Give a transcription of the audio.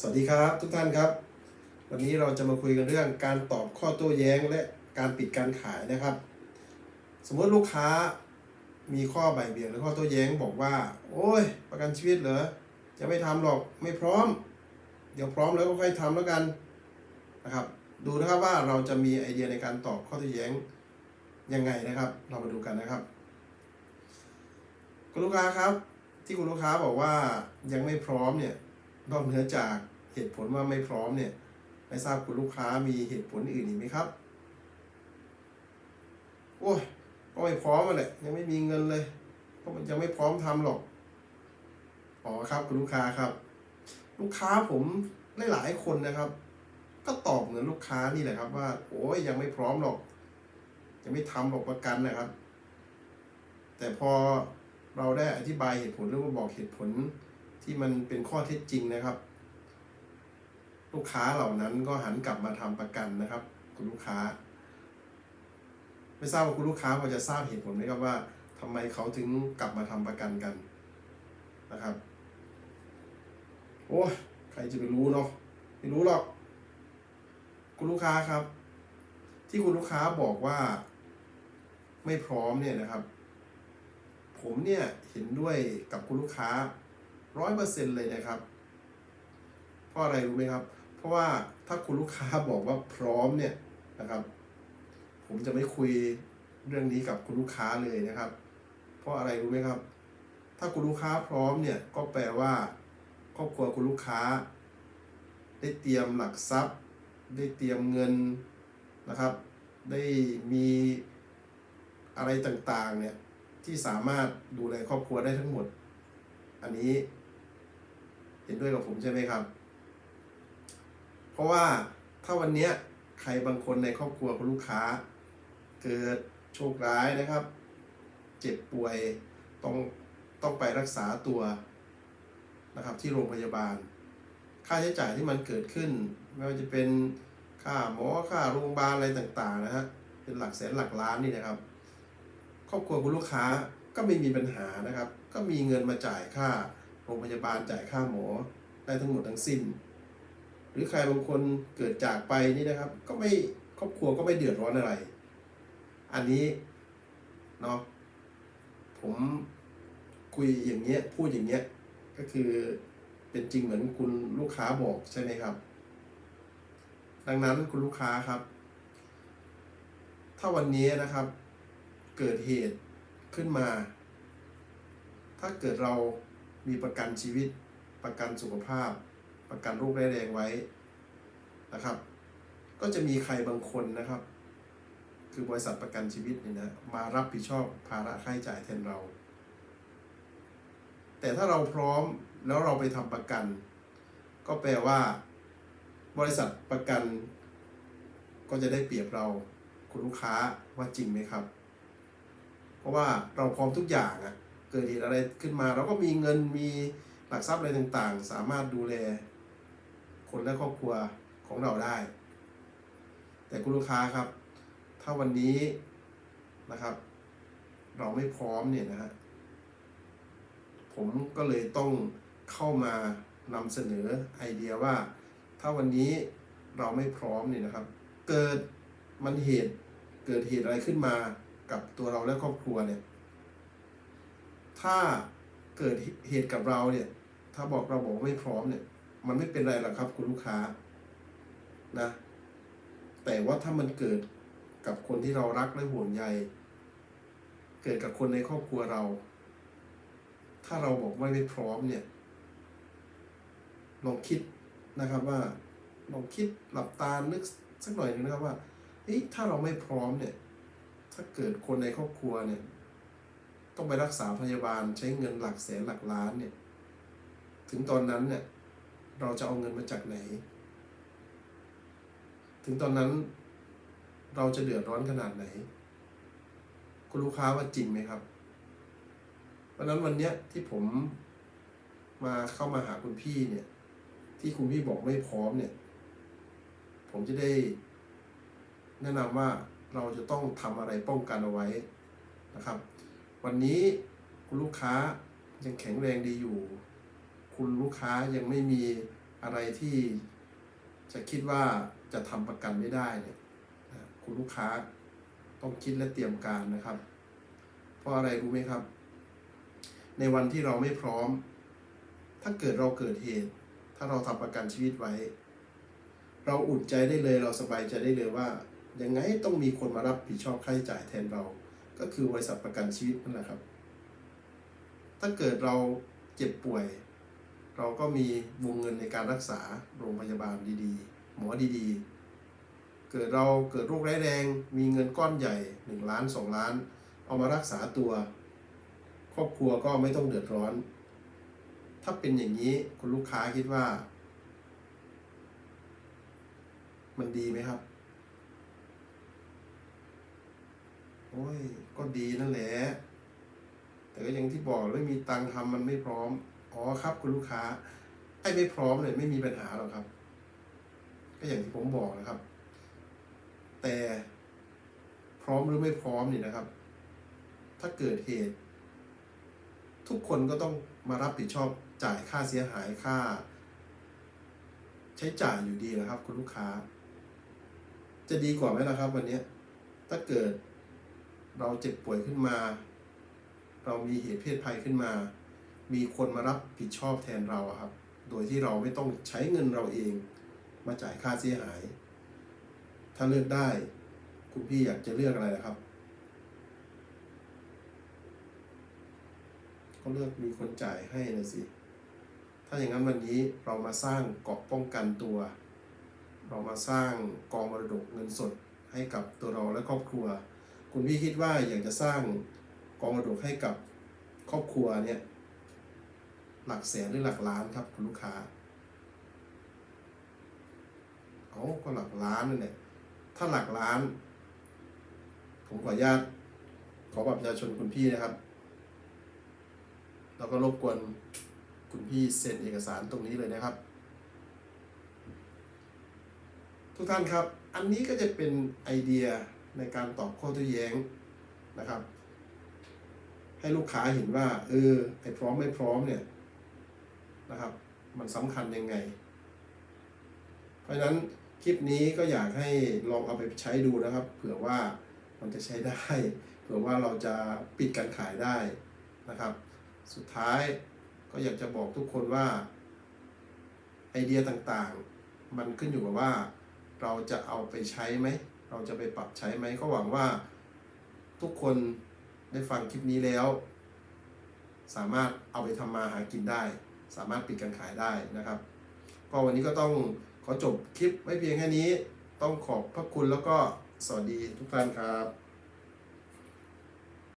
สวัสดีครับทุกท่านครับ วันนี้เราจะมาคุยกันเรื่องการตอบข้อโต้แย้งและการปิดการขายนะครับ สมมติลูกค้ามีข้อบ่ายเบี่ยงหรือข้อโต้แย้งบอกว่า โอ้ย ประกันชีวิตเหรอจะไม่ทำหรอกไม่พร้อม เดี๋ยวพร้อมแล้วก็ค่อยทำแล้วกันนะครับ ดูนะครับว่าเราจะมีไอเดียในการตอบข้อโต้แย้งยังไงนะครับ เรามาดูกันนะครับ คุณลูกค้าครับ ที่คุณลูกค้าบอกว่ายังไม่พร้อมเนี่ย นอกเหนือจากเหตุผลว่าไม่พร้อมเนี่ย ไม่ทราบคุณลูกค้ามีเหตุผลอื่นอีกไหมครับ โอ้ยก็ไม่พร้อมมาแหละยังไม่มีเงินเลยเพราะมันยังไม่พร้อมทำหรอกอ๋อครับคุณลูกค้าครับ ลูกค้าผมหลายๆคนนะครับ ก็ตอบเหมือนลูกค้านี่แหละครับ ว่า โอ้ยยังไม่พร้อมหรอกยังไม่ทำหรอกประกันนะครับ แต่พอเราได้อธิบายเหตุผลหรือว่าบอกเหตุผล ที่มันเป็นข้อเท็จจริงนะครับ ลูกค้าเหล่านั้นก็หันกลับมาทำประกันนะครับ คุณลูกค้า ไม่ทราบว่าคุณลูกค้าพอจะทราบเหตุผลไหมครับว่าทำไมเขาถึงกลับมาทำประกันกันนะครับ โอ้ใครจะไปรู้เนาะไม่รู้หรอก คุณลูกค้าครับ ที่คุณลูกค้าบอกว่าไม่พร้อมเนี่ยนะครับ ผมเนี่ยเห็นด้วยกับคุณลูกค้า ร้อยเปอร์เซ็นต์เลยนะครับ เพราะอะไรรู้ไหมครับ เพราะว่าถ้าคุณลูกค้าบอกว่าพร้อมเนี่ยนะครับ ผมจะไม่คุยเรื่องนี้กับคุณลูกค้าเลยนะครับ เพราะอะไรรู้ไหมครับ ถ้าคุณลูกค้าพร้อมเนี่ยก็แปลว่า ครอบครัวคุณลูกค้า ได้เตรียมหลักทรัพย์ ได้เตรียมเงินนะครับ ได้มีอะไรต่างๆเนี่ยที่สามารถดูแลครอบครัวได้ทั้งหมด อันนี้ เห็นด้วยกับผมใช่ไหมครับ เพราะว่าถ้าวันนี้ใครบางคนในครอบครัวคุณลูกค้า เกิดโชคร้ายนะครับ เจ็บป่วยต้องต้องไปรักษาตัวนะครับที่โรงพยาบาล ค่าใช้จ่ายที่มันเกิดขึ้น ไม่ว่าจะเป็นค่าหมอค่าโรงพยาบาลอะไรต่างๆนะฮะเป็นหลักแสนหลักล้านนี่นะครับ ครอบครัวคุณลูกค้าก็ไม่มีปัญหานะครับ ก็มีเงินมาจ่ายค่า โรงพยาบาลจ่ายค่าหมอได้ทั้งหมดทั้งสิ้น หรือใครบางคนเกิดจากไปนี่นะครับ ก็ไม่ครอบครัวก็ไม่เดือดร้อนอะไร อันนี้เนาะผมคุยอย่างเงี้ยพูดอย่างเงี้ยก็คือเป็นจริงเหมือนคุณลูกค้าบอกใช่ไหมครับ ดังนั้นคุณลูกค้าครับ ถ้าวันนี้นะครับ เกิดเหตุขึ้นมา ถ้าเกิดเรา มีประกันชีวิต ประกันสุขภาพ ประกันโรคร้ายแรงไว้นะครับ ก็จะมีใครบางคนนะครับ คือบริษัทประกันชีวิตเนี่ยนะมารับผิดชอบภาระค่าใช้จ่ายแทนเรา แต่ถ้าเราพร้อมแล้วเราไปทำประกัน ก็แปลว่า บริษัทประกัน ก็จะได้เปรียบเราคุณลูกค้าว่าจริงไหมครับ เพราะว่าเราพร้อมทุกอย่างอะ เกิดเหตุอะไรขึ้นมา เราก็มีเงินมีหลักทรัพย์อะไรต่างๆ สามารถดูแลคนและครอบครัวของเราได้ แต่คุณลูกค้าครับ ถ้าวันนี้นะครับ เราไม่พร้อมเนี่ยนะฮะผมก็เลยต้องเข้ามานำเสนอไอเดียว่า ถ้าวันนี้เราไม่พร้อมเนี่ยนะครับ เกิดมันเหตุเกิดเหตุอะไรขึ้นมากับตัวเราและครอบครัวเนี่ย ถ้าเกิดเหตุกับเราเนี่ย ถ้าบอกเราบอกว่าไม่พร้อมเนี่ย มันไม่เป็นไรหรอกครับคุณลูกค้านะ แต่ว่าถ้ามันเกิดกับคนที่เรารักและห่วงใย เกิดกับคนในครอบครัวเรา ถ้าเราบอกว่าไม่พร้อมเนี่ย ลองคิดนะครับว่า ลองคิดหลับตานึกสักหน่อยหนึงนะครับว่าเฮ้ยถ้าเราไม่พร้อมเนี่ย ถ้าเกิดคนในครอบครัวเนี่ย ต้องไปรักษาพยาบาลใช้เงินหลักแสนหลักล้านเนี่ย ถึงตอนนั้นเนี่ยเราจะเอาเงินมาจากไหน ถึงตอนนั้นเราจะเดือดร้อนขนาดไหน คุณลูกค้าว่าจริงไหมครับ เพราะนั้นวันเนี้ยที่ผมมาเข้ามาหาคุณพี่เนี่ย ที่คุณพี่บอกไม่พร้อมเนี่ย ผมจะได้ แนะนำว่าเราจะต้องทำอะไรป้องกันเอาไว้นะครับ วันนี้คุณลูกค้ายังแข็งแรงดีอยู่ คุณลูกค้ายังไม่มีอะไรที่จะคิดว่าจะทำประกันไม่ได้เนี่ยคุณลูกค้าต้องคิดและเตรียมการนะครับ เพราะอะไรรู้ไหมครับ ในวันที่เราไม่พร้อม ถ้าเกิดเราเกิดเหตุ ถ้าเราทำประกันชีวิตไว้ เราอุ่นใจได้เลยเราสบายใจได้เลยว่ายังไงต้องมีคนมารับผิดชอบค่าใช้จ่ายแทนเรา ก็คือบริษัทประกันชีวิตนั่นแหละครับ ถ้าเกิดเราเจ็บป่วย เราก็มีวงเงินในการรักษาโรงพยาบาลดีๆ หมอดีๆ เกิดเราเกิดโรคร้ายแรงมีเงินก้อนใหญ่ 1 ล้าน 2 ล้าน เอามารักษาตัว ครอบครัวก็ไม่ต้องเดือดร้อน ถ้าเป็นอย่างนี้คุณลูกค้าคิดว่า มันดีไหมครับ โอ้ย ก็ดีนั่นแหละ แต่ก็อย่างที่บอกไม่มีตังค์ทำมันไม่พร้อม อ๋อครับ คุณลูกค้า ไอ้ไม่พร้อมเนี่ยไม่มีปัญหาหรอกครับ ก็อย่างที่ผมบอกนะครับ แต่พร้อมหรือไม่พร้อมนี่นะครับ ถ้าเกิดเหตุ ทุกคนก็ต้องมารับผิดชอบจ่ายค่าเสียหายค่า ใช้จ่ายอยู่ดีนะครับ คุณลูกค้า จะดีกว่าไหมล่ะครับ วันนี้ถ้าเกิด เราเจ็บป่วยขึ้นมา เรามีเหตุเพศภัยขึ้นมา มีคนมารับผิดชอบแทนเราครับ โดยที่เราไม่ต้องใช้เงินเราเอง มาจ่ายค่าเสียหาย ถ้าเลือกได้ คุณพี่อยากจะเลือกอะไรนะครับ ก็เลือกมีคนจ่ายให้นะสิถ้าอย่างนั้นวันนี้เรามาสร้างเกาะป้องกันตัว เรามาสร้างกองมรดกเงินสดให้กับตัวเราและครอบครัว คุณพี่คิดว่าอยากจะสร้างกองมรดกให้กับครอบครัวเนี่ยหลักแสนหรือหลักล้านครับคุณลูกค้าเอาก็หลักล้านนั่นแหละถ้าหลักล้าน ผมขออนุญาตขอบัตรประชาชนคุณพี่นะครับ แล้วก็รบกวนคุณพี่เซ็นเอกสารตรงนี้เลยนะครับ ทุกท่านครับ อันนี้ก็จะเป็นไอเดีย ในการตอบข้อโต้แย้งนะครับ ให้ลูกค้าเห็นว่า เออไอพร้อมไม่พร้อมเนี่ยนะครับ มันสำคัญยังไง เพราะฉะนั้นคลิปนี้ก็อยากให้ลองเอาไปใช้ดูนะครับ เผื่อว่ามันจะใช้ได้ เผื่อว่าเราจะปิดการขายได้นะครับ สุดท้ายก็อยากจะบอกทุกคนว่าไอเดียต่างๆ มันขึ้นอยู่กับว่าเราจะเอาไปใช้ไหม เราจะไปปรับใช้ไหมก็หวังว่าทุกคนได้ฟังคลิปนี้แล้ว สามารถเอาไปทำมาหากินได้ สามารถปิดการขายได้นะครับ ก็วันนี้ก็ต้องขอจบคลิปไว้เพียงแค่นี้ ต้องขอบพระคุณแล้วก็สวัสดีทุกท่านครับ